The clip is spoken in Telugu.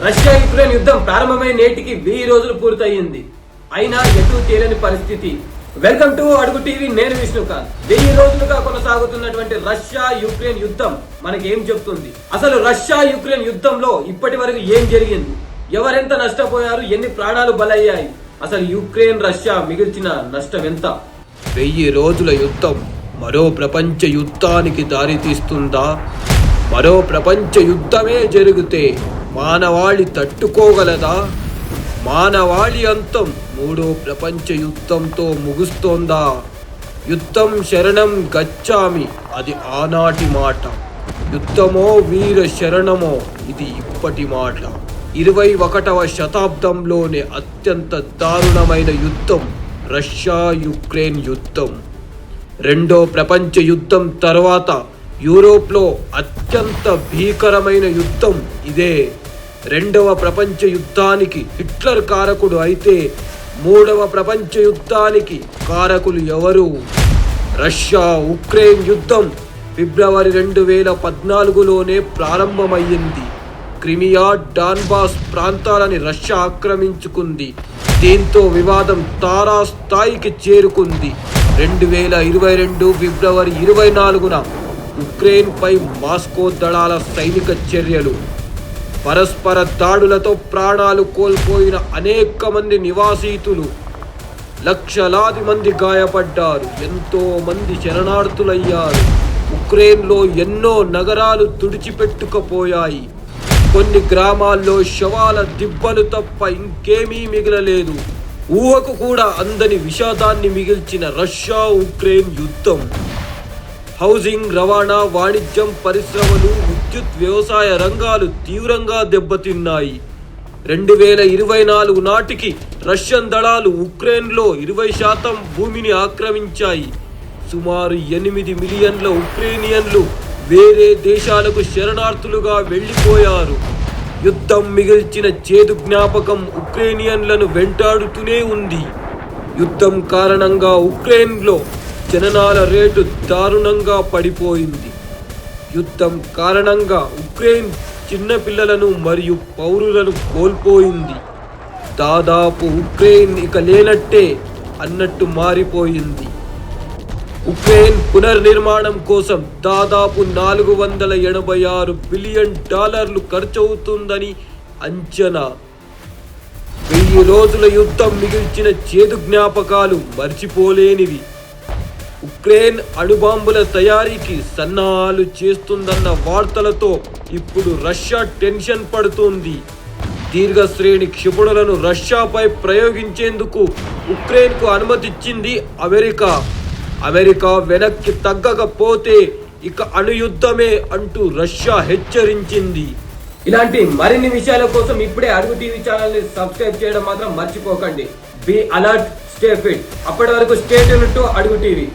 రష్యా యుక్రెయిన్ యుద్ధం ప్రారంభమై నేటికి వెయ్యి రోజులు పూర్తయింది. అయినా ఎటు తేలని పరిస్థితి. వెల్కమ్ టు అడుగు టీవీ నేను విష్ణుకాంత్. వెయ్యి రోజులుగా కొనసాగుతున్నటువంటి రష్యా యుక్రెయిన్ యుద్ధం మనకి ఏం చెప్తుంది? అసలు రష్యా యుక్రెయిన్ యుద్ధంలో ఇప్పటి వరకు ఏం జరిగింది? ఎవరెంత నష్టపోయారు? ఎన్ని ప్రాణాలు బలయ్యాయి? అసలు యుక్రెయిన్ రష్యా మిగిల్చిన నష్టం ఎంత? వెయ్యి రోజుల యుద్ధం మరో ప్రపంచ యుద్ధానికి దారితీస్తుందా? మరో ప్రపంచ యుద్ధమే జరిగితే మానవాళి తట్టుకోగలదా? మానవాళి అంతం మూడో ప్రపంచ యుద్ధంతో ముగుస్తోందా? యుద్ధం శరణం గచ్చామి అది ఆనాటి మాట. యుద్ధమో వీర శరణమో ఇది ఇప్పటి మాట. ఇరవై ఒకటవ శతాబ్దంలోనే అత్యంత దారుణమైన యుద్ధం రష్యా యుక్రెయిన్ యుద్ధం. రెండో ప్రపంచ యుద్ధం తర్వాత యూరోప్లో అత్యంత భీకరమైన యుద్ధం ఇదే. రెండవ ప్రపంచ యుద్ధానికి హిట్లర్ కారకుడు అయితే మూడవ ప్రపంచ యుద్ధానికి కారకులు ఎవరు? రష్యా ఉక్రెయిన్ యుద్ధం ఫిబ్రవరి రెండు వేల పద్నాలుగులోనే ప్రారంభమయ్యింది. క్రిమియా డాన్బాస్ ప్రాంతాలని రష్యా ఆక్రమించుకుంది. దీంతో వివాదం తారాస్థాయికి చేరుకుంది. రెండు వేల ఇరవై రెండు ఫిబ్రవరి ఇరవై నాలుగున ఉక్రెయిన్పై మాస్కో దళాల సైనిక చర్యలు పరస్పర దాడులతో ప్రాణాలు కోల్పోయిన అనేక మంది నివాసితులు. లక్షలాది మంది గాయపడ్డారు. ఎంతో మంది శరణార్థులయ్యారు. ఉక్రెయిన్లో ఎన్నో నగరాలు తుడిచిపెట్టుకుపోయాయి. కొన్ని గ్రామాల్లో శవాల దిబ్బలు తప్ప ఇంకేమీ మిగలలేదు. ఊహకు కూడా అందని విషాదాన్ని మిగిల్చిన రష్యా ఉక్రెయిన్ యుద్ధం. హౌసింగ్ రవాణా వాణిజ్యం పరిశ్రమలు విద్యుత్ వ్యవసాయ రంగాలు తీవ్రంగా దెబ్బతిన్నాయి. రెండు వేల ఇరవై నాలుగు నాటికి రష్యన్ దళాలు ఉక్రెయిన్లో ఇరవై శాతం భూమిని ఆక్రమించాయి. సుమారు ఎనిమిది మిలియన్ల ఉక్రేనియన్లు వేరే దేశాలకు శరణార్థులుగా వెళ్ళిపోయారు. యుద్ధం మిగిల్చిన చేదు జ్ఞాపకం ఉక్రేనియన్లను వెంటాడుతూనే ఉంది. యుద్ధం కారణంగా ఉక్రెయిన్లో జననాల రేటు దారుణంగా పడిపోయింది. యుద్ధం కారణంగా ఉక్రెయిన్ చిన్నపిల్లలను మరియు పౌరులను కోల్పోయింది. దాదాపు ఉక్రెయిన్ ఇక లేనట్టే అన్నట్టు మారిపోయింది. ఉక్రెయిన్ పునర్నిర్మాణం కోసం దాదాపు నాలుగు వందల ఎనభై ఆరు బిలియన్ డాలర్లు ఖర్చవుతుందని అంచనా. వెయ్యి రోజుల యుద్ధం మిగిల్చిన చేదు జ్ఞాపకాలు మర్చిపోలేనివి. ఉక్రెయిన్ అణుబాంబుల తయారీకి సన్నాహాలు చేస్తుందన్న వార్తలతో ఇప్పుడు రష్యా టెన్షన్ పడుతోంది. దీర్ఘశ్రేణి క్షిపణులను రష్యాపై ప్రయోగించేందుకు ఉక్రెయిన్కు అనుమతిచ్చింది అమెరికా. అమెరికా వెనక్కి తగ్గకపోతే ఇక అణుయుద్ధమే అంటూ రష్యా హెచ్చరించింది. ఇలాంటి మరిన్ని విషయాల కోసం ఇప్పుడే అడుగు టీవీ ఛానల్ని సబ్స్క్రైబ్ చేయడం మాత్రం మర్చిపోకండి. Be alert stay fit. అప్పటి వరకు స్టే టు అడుగు టీవీ.